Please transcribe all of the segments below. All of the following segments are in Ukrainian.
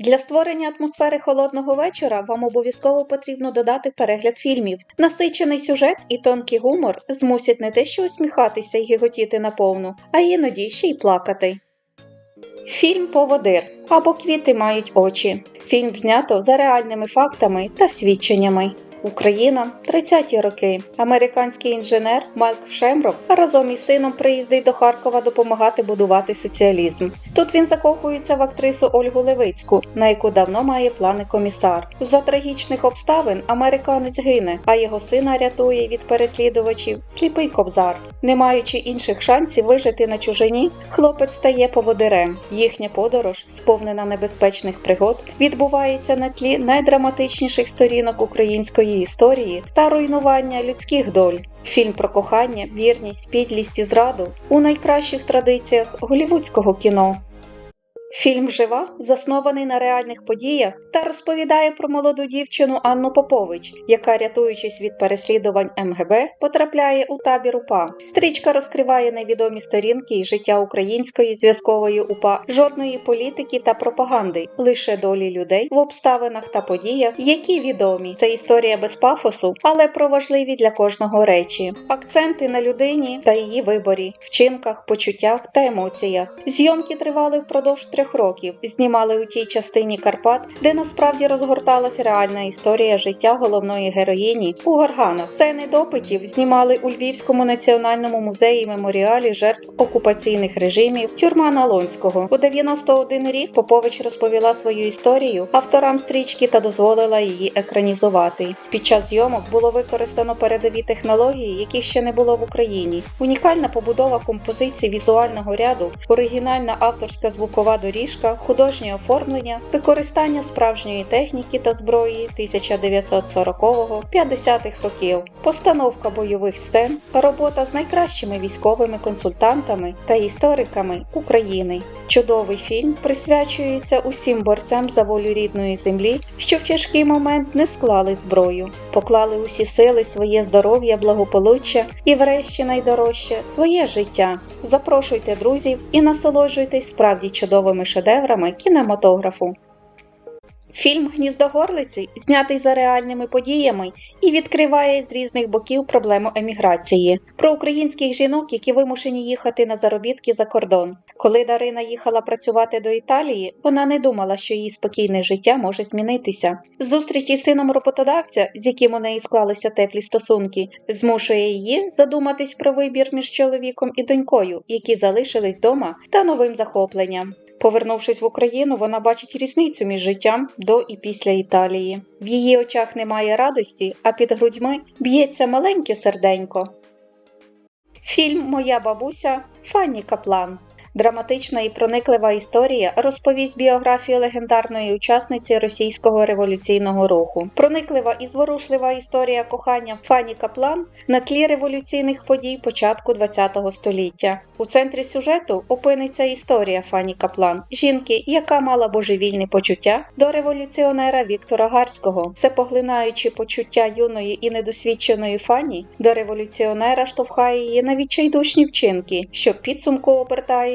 Для створення атмосфери холодного вечора вам обов'язково потрібно додати перегляд фільмів. Насичений сюжет і тонкий гумор змусять не те, що усміхатися і гіготіти наповну, а іноді ще й плакати. Фільм Поводир або Квіти мають очі. Фільм знято за реальними фактами та свідченнями. Україна 30-ті роки. Американський інженер Майк Шемров разом із сином приїздить до Харкова допомагати будувати соціалізм. Тут він закохується в актрису Ольгу Левицьку, на яку давно має плани комісар. За трагічних обставин американець гине, а його сина рятує від переслідувачів сліпий кобзар. Не маючи інших шансів вижити на чужині, хлопець стає поводирем. Їхня подорож, сповнена небезпечних пригод, відбувається на тлі найдраматичніших сторінок української історії та руйнування людських доль. Фільм про кохання, вірність, підлість і зраду у найкращих традиціях голівудського кіно. Фільм Жива заснований на реальних подіях та розповідає про молоду дівчину Анну Попович, яка, рятуючись від переслідувань МГБ, потрапляє у табір УПА. Стрічка розкриває невідомі сторінки і життя української зв'язкової УПА, жодної політики та пропаганди, лише долі людей в обставинах та подіях, які відомі. Це історія без пафосу, але про важливі для кожного речі. Акценти на людині та її виборі, вчинках, почуттях та емоціях. Зйомки тривали впродовж трьох років. Знімали у тій частині Карпат, де насправді розгорталася реальна історія життя головної героїні у горганах. Сцени допитів знімали у Львівському національному музеї меморіалі жертв окупаційних режимів тюрма Налонського. У 91 рік Попович розповіла свою історію авторам стрічки та дозволила її екранізувати. Під час зйомок було використано передові технології, яких ще не було в Україні. Унікальна побудова композиції візуального ряду, оригінальна авторська звукова доріжка, художнє оформлення, використання справжньої техніки та зброї 1940-50-х років, постановка бойових сцен, робота з найкращими військовими консультантами та істориками України. Чудовий фільм присвячується усім борцям за волю рідної землі, що в тяжкий момент не склали зброю, поклали усі сили, своє здоров'я, благополуччя і, врешті, найдорожче своє життя. Запрошуйте друзів і насолоджуйтесь справді чудовими шедеврами кінематографу. Фільм Гніздо горлиці знятий за реальними подіями і відкриває з різних боків проблему еміграції про українських жінок, які вимушені їхати на заробітки за кордон. Коли Дарина їхала працювати до Італії, вона не думала, що її спокійне життя може змінитися. Зустріч із сином роботодавця, з яким у неї склалися теплі стосунки, змушує її задуматись про вибір між чоловіком і донькою, які залишились вдома, та новим захопленням. Повернувшись в Україну, вона бачить різницю між життям до і після Італії. В її очах немає радості, а під грудьми б'ється маленьке серденько. Фільм Моя бабуся Фанні Каплан. Драматична і прониклива історія розповість біографію легендарної учасниці російського революційного руху. Прониклива і зворушлива історія кохання Фані Каплан на тлі революційних подій початку ХХ століття. У центрі сюжету опиниться історія Фані Каплан, жінки, яка мала божевільні почуття до революціонера Віктора Гарського. Всепоглинаючи почуття юної і недосвідченої Фані до революціонера штовхає її на відчайдушні вчинки, що підсумку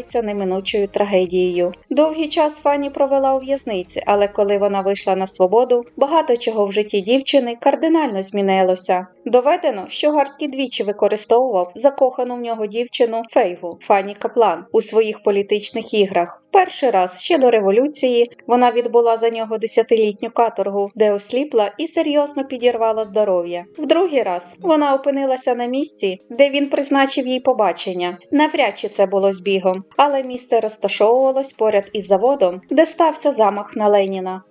обертається неминучою трагедією. Довгий час Фані провела у в'язниці, але коли вона вийшла на свободу, багато чого в житті дівчини кардинально змінилося. Доведено, що Гарський двічі використовував закохану в нього дівчину Фейгу Фані Каплан у своїх політичних іграх. В перший раз ще до революції вона відбула за нього десятилітню каторгу, де осліпла і серйозно підірвала здоров'я. В другий раз вона опинилася на місці, де він призначив їй побачення. Навряд чи це було збігом, але місце розташовувалось поряд із заводом, де стався замах на Леніна.